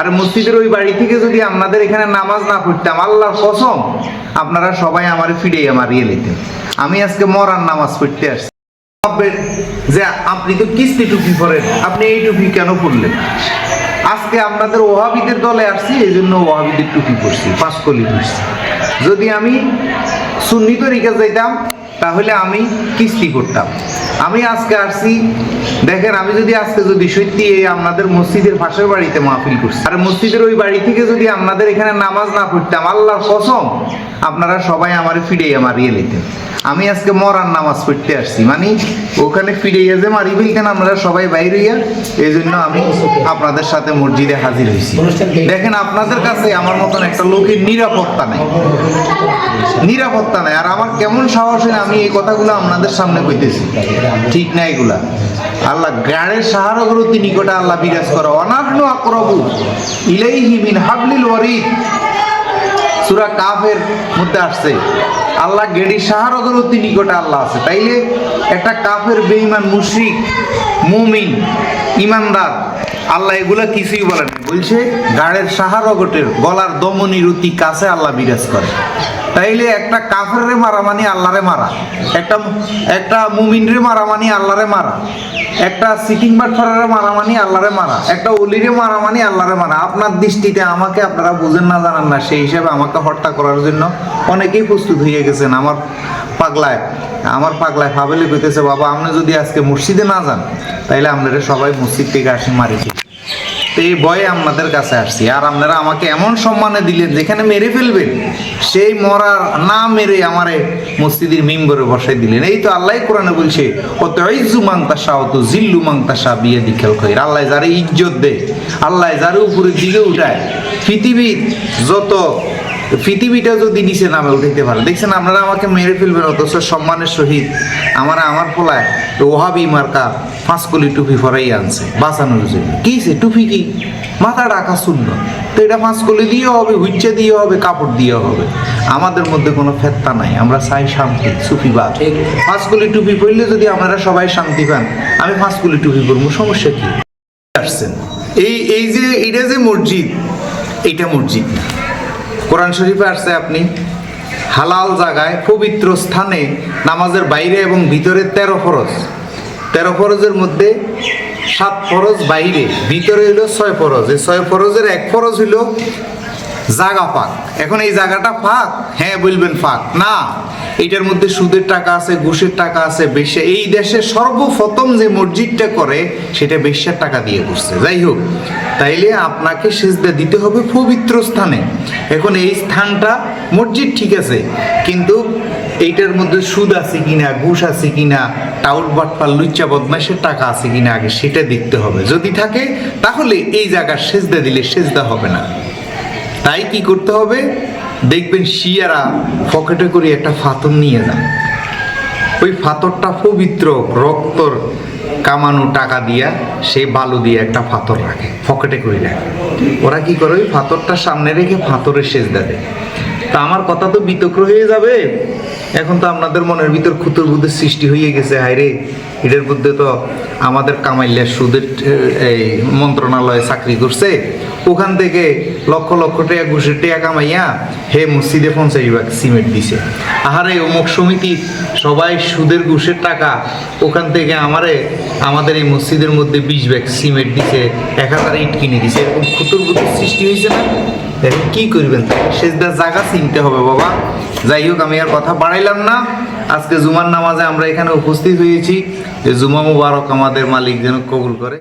আর মসজিদের ওই বাড়ি থেকে যদি আপনাদের এখানে নামাজ না পড়তাম, আল্লাহর কসম, আপনারা সবাই আমার ফিরে মারিয়ে নিতেন। আমি আজকে মরার নামাজ পড়তে আসছি। ভাববেন যে আপনি তো কিস্তি টুপি পরেন, আপনি এই টুপি কেন পরলেন? আজকে আপনাদের ওহাবিদের দলে আসছি, এই জন্য ওহাবিদের টুপি পরছি, পাঁচকলি পরছি। যদি আমি সুন্নি তরিকা যাইতাম, তাহলে আমি কিস্তি করতাম। আমি আজকে আসছি, দেখেন, আমি যদি আজকে যদি সত্যি এই আপনাদের মসজিদের পাশের বাড়িতে মাহফিল করছি, আর মসজিদের ওই বাড়ি থেকে যদি আপনাদের এখানে নামাজ না পড়তাম, আল্লাহর কসম, আপনারা সবাই আমার ফিরে মারিয়ে নিতেন। আমি আজকে মরার নামাজ পড়তে আসছি মানে ওখানে ফিরে যে মারি ফেলতেন আপনারা সবাই বাইরে হইয়া এই জন্য আমি আপনাদের সাথে মসজিদে হাজির হয়েছি দেখেন, আপনাদের কাছে আমার মতন একটা লোকের নিরাপত্তা নেই। নিরাপত্তা নেই, আর আমার কেমন সাহস আমি এই কথাগুলো আপনাদের সামনে কইতেছি। ঠিক না এগুলা। আল্লাহ গাড়ের সাহারগ্রতি নিকটে আল্লাহ বিরাজ করো। অনাগ্ন আক্রবু ইলাইহি মিন হাবলিল ওয়ারিদ। সুরা কাফের মধ্যে আসছে। আল্লাহ গেড়ি সাহারগরতি নিকটে আল্লাহ আছে। তাইলে একটা কাফের বেঈমান মুশরিক, মুমিন ইমানদার আল্লাহ এগুলা কিছুই বলে না। বলছে গাড়ের সাহারগটের গলার দমনির অতি কাছে আল্লাহ বিরাজ করে। তাইলে একটা কাফের মারা মানে আল্লাহরে মারা। একটা একটা মুমিনরে মারা মানে আল্লাহরে মারা। একটা সিটিং বাটফারের মারা মানে আল্লাহরে মারা। একটা অলিরে মারা মানে আল্লাহরে মারা। আপনার দৃষ্টিতে আমাকে আপনারা বুঝেন না, জানেন না। সেই হিসাবে আমাকে হত্যা করার জন্য অনেকেই প্রস্তুত হয়ে গেছেন আমার পাগলায়। আমার পাগলায় ফাবেলে কইতেছে, বাবা, আপনি যদি আজকে মসজিদে না যান, তাইলে আপনারা সবাই মসজিদ থেকে আসি মারিছি তো এই ভয়ে আপনাদের কাছে আসছি। আর আপনারা আমাকে এমন সম্মানে দিলেন, যেখানে মেরে ফেলবেন, সেই মরার না মেরে আমারে মসজিদের মিম্বরে বসাই দিলেন। এই তো আল্লাহ কোরআনে বলছে অত ইজ্জু মাংতাসা অত জিল্লু মাংতাসা বিয়ে দিখেল খৈর আল্লাহ যারে ইজ্জত দেয়, আল্লাহ যারে উপরের দিকে উঠায়। পৃথিবীর যত পৃথিবীটা যদি নিচে নামে উঠাইতে পারে। দেখছেন আপনারা আমাকে মেরে ফেলবেন অথচ সম্মানের সহিত আমার আমার পোলায় তো ওহাবি মার্কা পাঁচকলি টুপি ফরাই আনছে বাঁচানোর জন্য। কি সে টুপি কি? মাথা ডাকা শূন্য। তো এটা পাঁচকলি দিয়ে হবে হুইচে দিয়ে হবে কাপড় দিয়ে হবে। আমাদের মধ্যে কোনো ফেত্তা নাই আমরা চাই শান্তি সুফিবাদ। পাঁচকলি টুপি পরলে যদি আপনারা সবাই শান্তি পান আমি পাঁচকলি টুপি পরবো সমস্যা কি? আসছেন। এই এই যে এটা যে মসজিদ এইটা মসজিদ না। কোরআন শরীফে আসছে আপনি, হালাল জায়গায় পবিত্র স্থানে নামাজের বাইরে এবং ভিতরে তেরো ফরজ। তেরো ফরজের মধ্যে সাত ফরজ বাইরে, ভিতরে হইল ছয় ফরজ। এই ছয় ফরজের এক ফরজ হইল জাগা ফাঁক। এখন এই জায়গাটা ফাঁক? হ্যাঁ বলবেন ফাঁক। না, এটার মধ্যে সুদের টাকা আছে, ঘুষের টাকা আছে বেশ্যা এই দেশে সর্বপ্রথম যে মসজিদটা করে, সেটা বেশ্যার টাকা দিয়ে করছে যাই হোক, তাইলে আপনাকে সেজদা দিতে হবে পবিত্র স্থানে। এখন এই স্থানটা মসজিদ ঠিক আছে, কিন্তু এইটার মধ্যে সুদ আছে কিনা, ঘুষ আছে কিনা, টাউট বাটপার, লুচ্চা বদমাইশের টাকা আছে কিনা, আগে সেটা দেখতে হবে। যদি থাকে, তাহলে এই জায়গার সেজদা দিলে সেজদা হবে না। তাই কি করতে হবে? দেখবেন শিয়ারা পকেটে করে একটা ফাতর নিয়ে যান ওই ফাতরটা পবিত্র রক্তর কামানো টাকা দিয়া সে বালু দিয়ে একটা ফাতর রাখে, পকেটে করে রাখে। ওরা কি করে? ওই ফাতরটা সামনে রেখে ফাতরের শেষ দেয়। তা আমার কথা তো বিতক্র হয়ে যাবে। এখন তো আপনাদের মনের ভিতর খুতুর বুদ্ধের সৃষ্টি হয়ে গেছে হায়রে এটার মধ্যে তো আমাদের কামাইলে সুদের এই মন্ত্রণালয়ে চাকরি করছে। ওখান থেকে লক্ষ লক্ষ টাকা ঘুষের টাকা কামাইয়া হে মসজিদে পঞ্চাশ ভাগ সিমেন্ট দিছে। আহারে, অমুক সমিতি সবাই সুদের ঘুষের টাকা, ওখান থেকে আমারে, আমাদের এই মসজিদের মধ্যে বিশ ব্যাগ সিমেন্ট দিছে, এক হাজার ইট কিনে দিছে। এরকম খুতুর বুতুর সৃষ্টি হয়েছে না? এখন কি করবেন? সেজদা জায়গা চিনতে হবে, বাবা। যাই হোক, আমি আর কথা বাড়াইলাম না। আজকে জুমার নামাজে আমরা এখানে উপস্থিত হয়েছি। যে জুমা মুবারক আমাদের মালিক যেন কবুল করে।